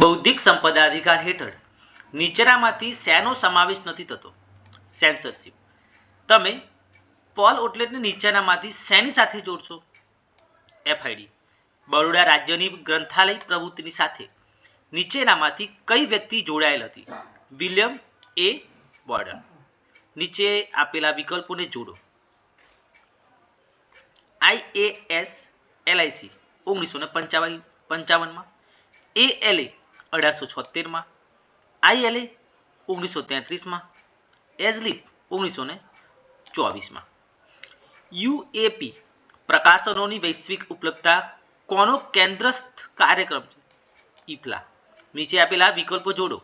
બૌદ્ધિક સંપદા અધિકાર હેઠળ નીચેનામાંથી શેનો સમાવેશ નથી થતો? સેન્સરશિપ તમે પોલ ઓટલેટને નીચેનામાંથી શેની સાથે જોડશો? એફઆઈડી બરોડા રાજ્યની ગ્રંથાલય પ્રવૃત્તિની સાથે નીચેનામાંથી કઈ વ્યક્તિ જોડાયેલ હતી? વિલિયમ એ બોર્ડન નીચે આપેલા વિકલ્પોને જોડો. આઈએએસ એલઆઈસી ઓગણીસો ને પંચાવન, પંચાવનમાં એએલએ અઢારસો છોતેરમાં, આઈએલએ ઓગણીસો તેત્રીસમાં, એઝલિપ ઓગણીસો ને ચોવીસમાં. યુએપી પ્રકાશનોની વૈશ્વિક ઉપલબ્ધતા કોનો કેન્દ્રસ્થ કાર્યક્રમ છે? ઇપલા નીચે આપેલા વિકલ્પો જોડો.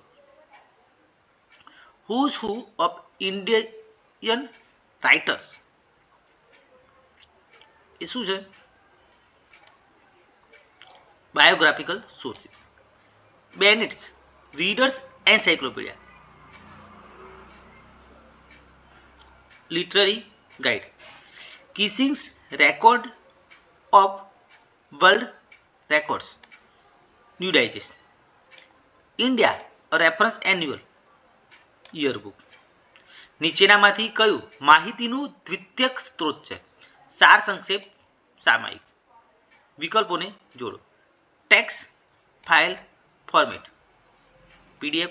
Who's who of Indian writers એ શું છે? Biographical sources Benet's reader's encyclopedia literary guide Keesing's record of world records new digest India reference annual yearbook નીચેનામાંથી કયું માહિતીનું દ્વિતીયક સ્ત્રોત છે? સાર સંક્ષેપ, સામાયિક. વિકલ્પોને જોડો. Text file format PDF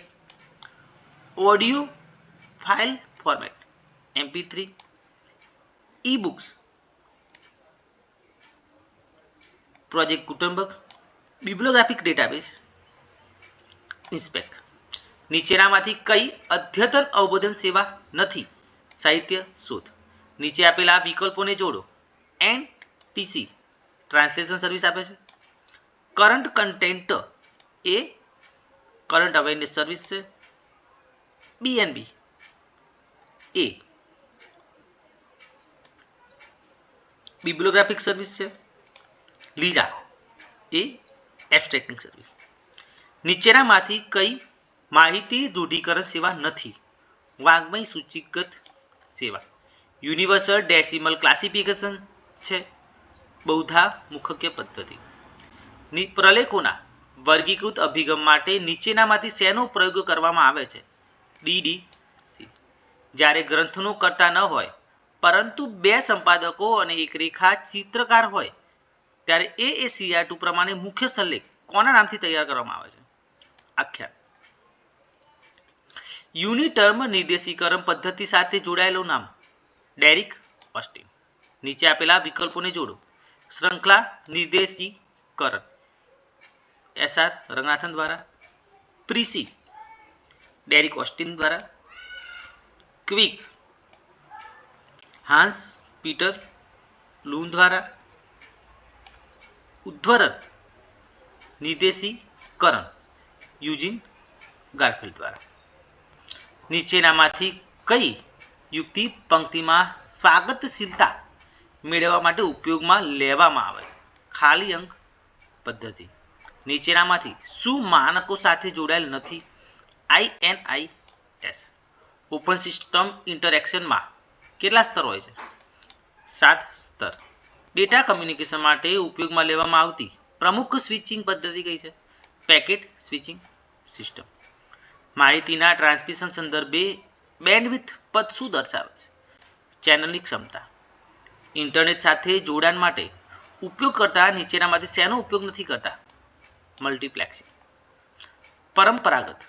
audio file format MP three E books project કુટુંબક bibliographic database INSPEC નીચેનામાંથી કઈ અદ્યતન અવબોધન સેવા નથી? સાહિત્ય, શોધ. નીચે આપેલા વિકલ્પોને જોડો. એનટીસી ટ્રાન્સલેશન સર્વિસ આપે છે. કરંટ કન્ટેન્ટ એ કરંટ અવેરનેસ સર્વિસ છે બીએનબી એ બિબ્લોગ્રાફિક સર્વિસ છે લીઝા એ એબસ્ટ્રેક્ટિંગ સર્વિસ નીચેનામાંથી કઈ માહિતી દૃઢીકરણ સેવા નથી. વાગ્મય સૂચિગત સેવા. યુનિવર્સલ ડેસિમલ ક્લાસિફિકેશન છે બૌદ્ધા મુખક્ય પદ્ધતિ પ્રલેખોના વર્ગીકૃત અભિગમ માટે નીચેનામાંથી શેનો પ્રયોગ કરવામાં આવે છે? ડીડી સી જ્યારે ગ્રંથનો કરતા ન હોય, પરંતુ બે સંપાદકો અને એક રેખા ચિત્રકાર હોય, ત્યારે એ એ સીઆર ટુ પ્રમાણે મુખ્ય સલ્લેખ કોના નામથી તૈયાર કરવામાં આવે છે? આખ્યાન. યુનિટર્મ નિર્દેશીકરણ પદ્ધતિ સાથે જોડાયેલું નામ. Derek Austin. નીચે આપેલા વિકલ્પોને જોડો. શ્રૃંખલા નિર્દેશીકરણ. એસઆર રંગનાથન દ્વારા પ્રીસી ડેરિક ઓસ્ટિન દ્વારા ક્વિક હાન્સ પીટર લૂન દ્વારા ઉદ્ધવરણ નિર્દેશીકરણ યુજીન ગારફિલ્ડ દ્વારા. નીચેનામાંથી કઈ યુક્તિ પંક્તિમાં સ્વાગતશીલતા મેળવવા માટે ઉપયોગમાં લેવામાં આવે છે? ખાલી અંક, પદ્ધતિ. નીચેનામાંથી શું માનકો સાથે જોડાયેલ નથી? આઈએનઆઈએસ ઓપન સિસ્ટમ ઇન્ટરેક્શનમાં કેટલા સ્તર હોય છે? સાત સ્તર. ડેટા કમ્યુનિકેશન માટે ઉપયોગમાં લેવામાં આવતી પ્રમુખ સ્વિચિંગ પદ્ધતિ કઈ છે? Packet switching system. માહિતીના ટ્રાન્સમિશન સંદર્ભે બેન્ડવિથ પદ શું દર્શાવે છે? ચેનલની ક્ષમતા. ઇન્ટરનેટ સાથે જોડાણ માટે ઉપયોગ કરતા નીચેનામાંથી શેનો ઉપયોગ નથી કરતા? મલ્ટીપ્લેક્સિંગ પરંપરાગત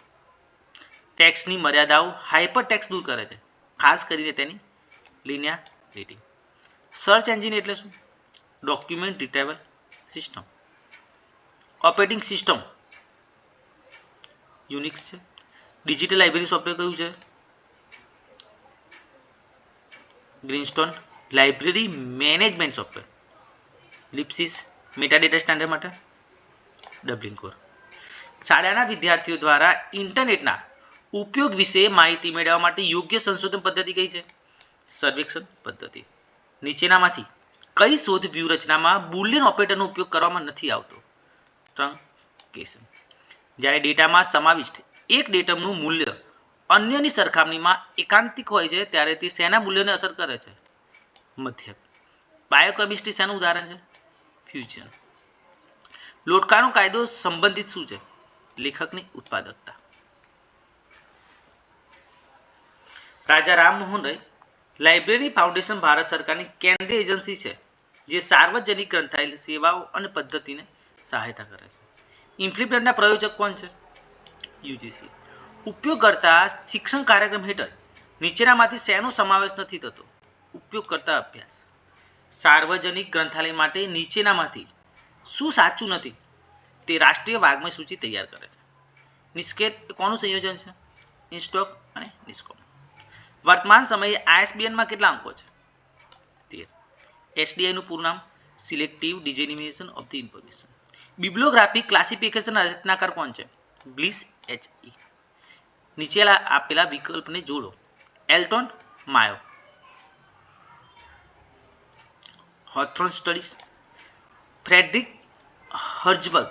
ટેક્સની મર્યાદાઓ હાઇપર ટેક્સ દૂર કરે છે. ખાસ કરીને તેની લિનિયારિટી સર્ચ એન્જિન એટલે શું? Document retrieval system operating system Unix છે. ડિજિટલ લાઇબ્રેરી સોફ્ટવેર કયું છે? Greenstone library management software Libsys metadata standard માટે. Dublin Core. શાળાના વિદ્યાર્થીઓ દ્વારા ઇન્ટરનેટના ઉપયોગ વિશે માહિતી મેળવવા માટે યોગ્ય સંશોધન પદ્ધતિ કઈ છે? સર્વેક્ષણ પદ્ધતિ. નીચેનામાંથી કઈ શોધ વ્યૂહરચનામાં બુલિયન ઓપરેટરનો ઉપયોગ કરવામાં નથી આવતો? ટ્રંકેશન જ્યારે ડેટામાં સમાવિષ્ટ એક ડેટમનું મૂલ્ય અન્યની સરખામણીમાં એકાંતિક હોય છે, ત્યારે તે શેના મૂલ્યને અસર કરે છે? મધ્યક. બાયોકેમિસ્ટ્રી શેનું ઉદાહરણ છે? ફ્યુઝન લોટકાનો કાયદો સંબંધિત શું છે? લેખકની ઉત્પાદકતા. રાજા રામમોહન રાય લાઇબ્રેરી ફાઉન્ડેશન ભારત સરકારની કેન્દ્રીય એજન્સી છે, જે સાર્વજનિક ગ્રંથાલય, સેવાઓ અને પદ્ધતિને સહાયતા કરે છે. ઇમ્પ્લિમેન્ટના પ્રયોજક કોણ છે? યુજીસી. ઉપયોગ કરતા શિક્ષણ કાર્યક્રમ હેઠળ નીચેનામાંથી શેનો સમાવેશ નથી થતો? ઉપયોગ કરતા અભ્યાસ. સાર્વજનિક ગ્રંથાલય માટે નીચેનામાંથી શું સાચું નથી? તે રાષ્ટ્રીય વાગ્મય સૂચિ તૈયાર કરે છે. નિષ્કેત, કોનું સંયોજન છે? ઇન્સ્ટોક અને નિસ્કોમ વર્તમાન સમયે આઈએસબીએનમાં કેટલા અંકો છે? તેર. એસડીઆઈનું પૂરું નામ? Selective dissemination of the information. Bibliographic classification રચનાકાર કોણ છે? Bliss H E. નીચેલા આપેલા વિકલ્પને જોડો. Elton Mayo. Hawthorne studies. Frederick Herzberg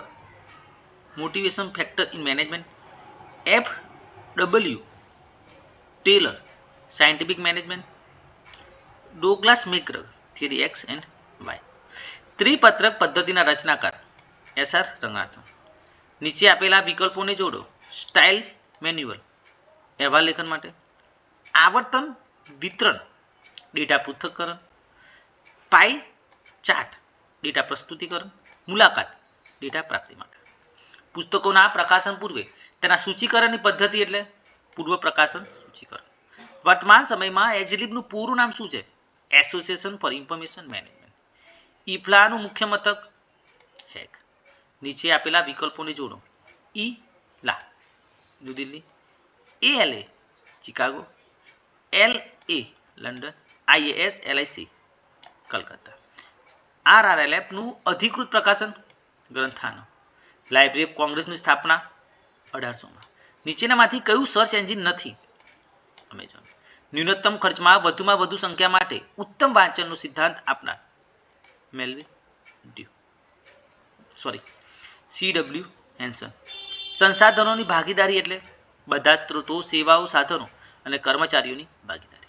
motivation factor in management, F W, Taylor, scientific management, Douglas McGregor, theory X and Y. ત્રિપત્રક પદ્ધતિના રચનાકાર, S R નીચે આપેલા વિકલ્પોને જોડો. સ્ટાઇલ મેન્યુઅલ, અહેવાલ લેખન માટે. આવર્તન વિતરણ, ડેટા પૃથ્થકરણ પાઈ ચાર્ટ ડેટા પ્રસ્તુતિકરણ, મુલાકાત, ડેટા પ્રાપ્તિ માટે. પુસ્તકોના પ્રકાશન પૂર્વે તેના સૂચિકરણની પદ્ધતિ એટલે પૂર્વ પ્રકાશન સૂચિકરણ. વર્તમાન સમયમાં એજલિબનું પૂરું નામ શું છે? એસોસિએશન ફોર ઇન્ફોર્મેશન મેનેજમેન્ટ ઇફલાનું મુખ્ય મથક હેક. નીચે આપેલા વિકલ્પોને જોડો. I LA New Delhi. A L A Chicago. L A London. IAS, LIC, Calcutta. R R L એફનું અધિકૃત પ્રકાશન ગ્રંથાનો લાઇબ્રેરી ઓફ કોંગ્રેસની સ્થાપના અઢારસોમાં. નીચેનામાંથી કયું સર્ચ એન્જિન નથી? અમેઝોન ન્યૂનતમ ખર્ચમાં વધુમાં વધુ સંખ્યા માટે ઉત્તમ વાંચનનો સિદ્ધાંત આપનાર Melvil Dewey. Sorry C W Hanson સંસાધનોની ભાગીદારી એટલે બધા સ્ત્રોતો, સેવાઓ, સાધનો અને કર્મચારીઓની ભાગીદારી.